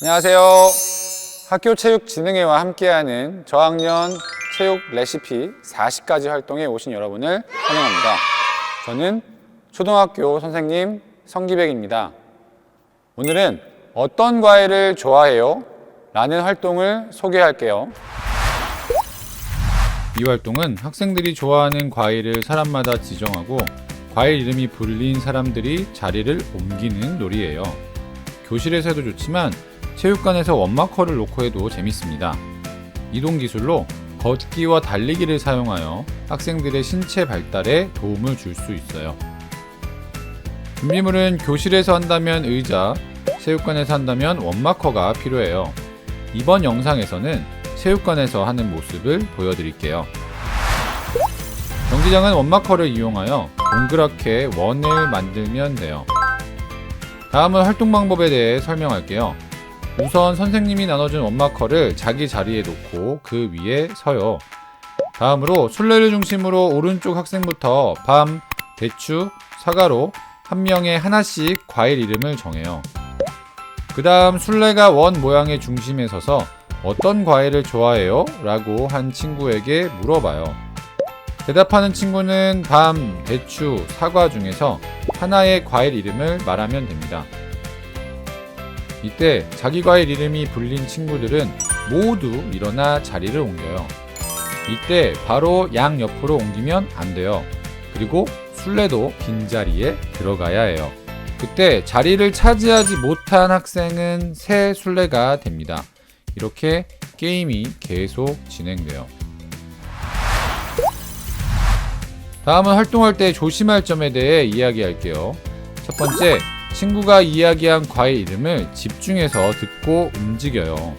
안녕하세요. 학교 체육 진흥회와 함께하는 저학년 체육 레시피 40가지 활동에 오신 여러분을 환영합니다. 저는 초등학교 선생님 성기백입니다. 오늘은 어떤 과일을 좋아해요? 라는 활동을 소개할게요. 이 활동은 학생들이 좋아하는 과일을 사람마다 지정하고 과일 이름이 불린 사람들이 자리를 옮기는 놀이예요. 교실에서 해도 좋지만 체육관에서 원마커를 놓고 해도 재밌습니다. 이동 기술로 걷기와 달리기를 사용하여 학생들의 신체 발달에 도움을 줄 수 있어요. 준비물은 교실에서 한다면 의자, 체육관에서 한다면 원마커가 필요해요. 이번 영상에서는 체육관에서 하는 모습을 보여드릴게요. 경기장은 원마커를 이용하여 동그랗게 원을 만들면 돼요. 다음은 활동 방법에 대해 설명할게요. 우선 선생님이 나눠준 원마커를 자기 자리에 놓고 그 위에 서요. 다음으로 술래를 중심으로 오른쪽 학생부터 밤, 대추, 사과로 한 명에 하나씩 과일 이름을 정해요. 그 다음 술래가 원 모양의 중심에 서서 어떤 과일을 좋아해요? 라고 한 친구에게 물어봐요. 대답하는 친구는 밤, 대추, 사과 중에서 하나의 과일 이름을 말하면 됩니다. 이때 자기 과일 이름이 불린 친구들은 모두 일어나 자리를 옮겨요. 이때 바로 양 옆으로 옮기면 안 돼요. 그리고 술래도 빈자리에 들어가야 해요. 그때 자리를 차지하지 못한 학생은 새 술래가 됩니다. 이렇게 게임이 계속 진행돼요. 다음은 활동할 때 조심할 점에 대해 이야기할게요. 첫 번째, 친구가 이야기한 과일 이름을 집중해서 듣고 움직여요.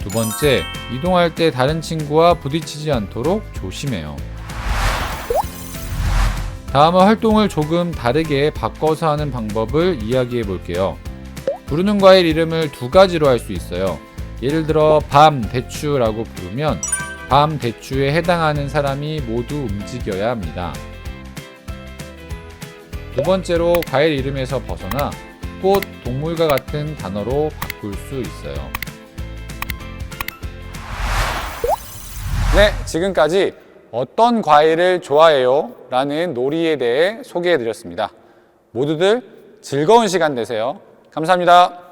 두 번째, 이동할 때 다른 친구와 부딪히지 않도록 조심해요. 다음은 활동을 조금 다르게 바꿔서 하는 방법을 이야기해 볼게요. 부르는 과일 이름을 두 가지로 할 수 있어요. 예를 들어 밤 대추라고 부르면 밤 대추에 해당하는 사람이 모두 움직여야 합니다. 두 번째로 과일 이름에서 벗어나 꽃, 동물과 같은 단어로 바꿀 수 있어요. 네, 지금까지 어떤 과일을 좋아해요? 라는 놀이에 대해 소개해 드렸습니다. 모두들 즐거운 시간 되세요. 감사합니다.